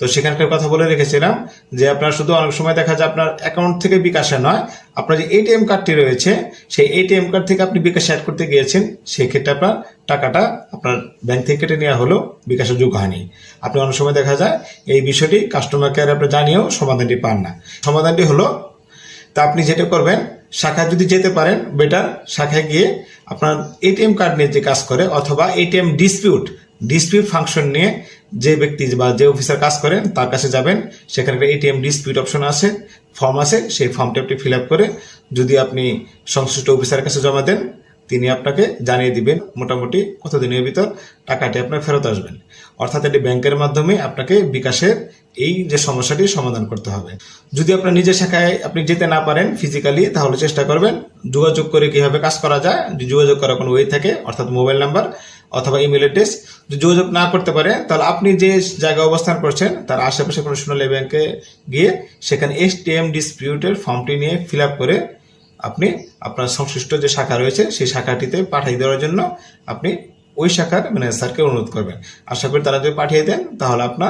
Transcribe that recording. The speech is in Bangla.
তো সেখানকার কথা বলে রেখেছিলাম যে আপনার শুধু অনেক সময় দেখা যায় আপনার অ্যাকাউন্ট থেকে বিকাশে নয়, আপনার যে এটিএম কার্ডটি রয়েছে, সেই এটিএম কার্ড থেকে আপনি বিকাশ অ্যাড করতে গিয়েছেন, সেক্ষেত্রে আপনার টাকাটা আপনার ব্যাংক থেকে কেটে নেওয়া হলো, বিকাশের যোগ হয়নি। আপনি অনেক সময় দেখা যায় এই বিষয়টি কাস্টমার কেয়ারে আপনি জানিয়েও সমাধানটি পান না। সমাধানটি হলো, তা আপনি যেটা করবেন, শাখায় যদি যেতে পারেন বেটার শাখায় গিয়ে আপনার এটিএম কার্ড নিয়ে যে কাজ করে, অথবা এটিএম ডিসপিউট ডিসপিউট ফাংশন নিয়ে যে ব্যক্তি বা যে অফিসার কাজ করেন, তার কাছে যাবেন। সেখানে একটা এটিএম ডিসপিউট অপশন আছে ফর্ম আছে, সেই ফর্মটা আপনি ফিল আপ করে যদি আপনি সংশ্লিষ্ট অফিসারের কাছে জমা দেন তিনি আপনাকে জানিয়ে দিবেন মোটামুটি কতদিনের ভিতর টাকাটি আপনার ফেরত আসবেন। অর্থাৎ এটি ব্যাংকের মাধ্যমে আপনাকে বিকাশের এই যে সমস্যাটি সমাধান করতে হবে। যদি আপনার নিজের শাখায় আপনি যেতে না পারেন ফিজিক্যালি তাহলে চেষ্টা করবেন যোগাযোগ করে কীভাবে কাজ করা যায়। যোগাযোগ করার কোনো ওয়ে থাকে, অর্থাৎ মোবাইল নাম্বার অথবা ইমেল অ্যাড্রেস যদি যোগাযোগ না করতে পারে, তাহলে আপনি যে জায়গায় অবস্থান করছেন, তার আশেপাশে কোনো সোনালী ব্যাংকে গিয়ে সেখানে এস টি এম ডিসপিউটের ফর্মটি নিয়ে ফিল আপ করে আপনি আপনার সংশ্লিষ্ট যে শাখা রয়েছে, সেই শাখাটিতে পাঠিয়ে দেওয়ার জন্য আপনি ওই শাখার ম্যানেজার স্যারকে অনুরোধ করবেন। আশা করি তারা যদি পাঠিয়ে দেন, তাহলে আপনার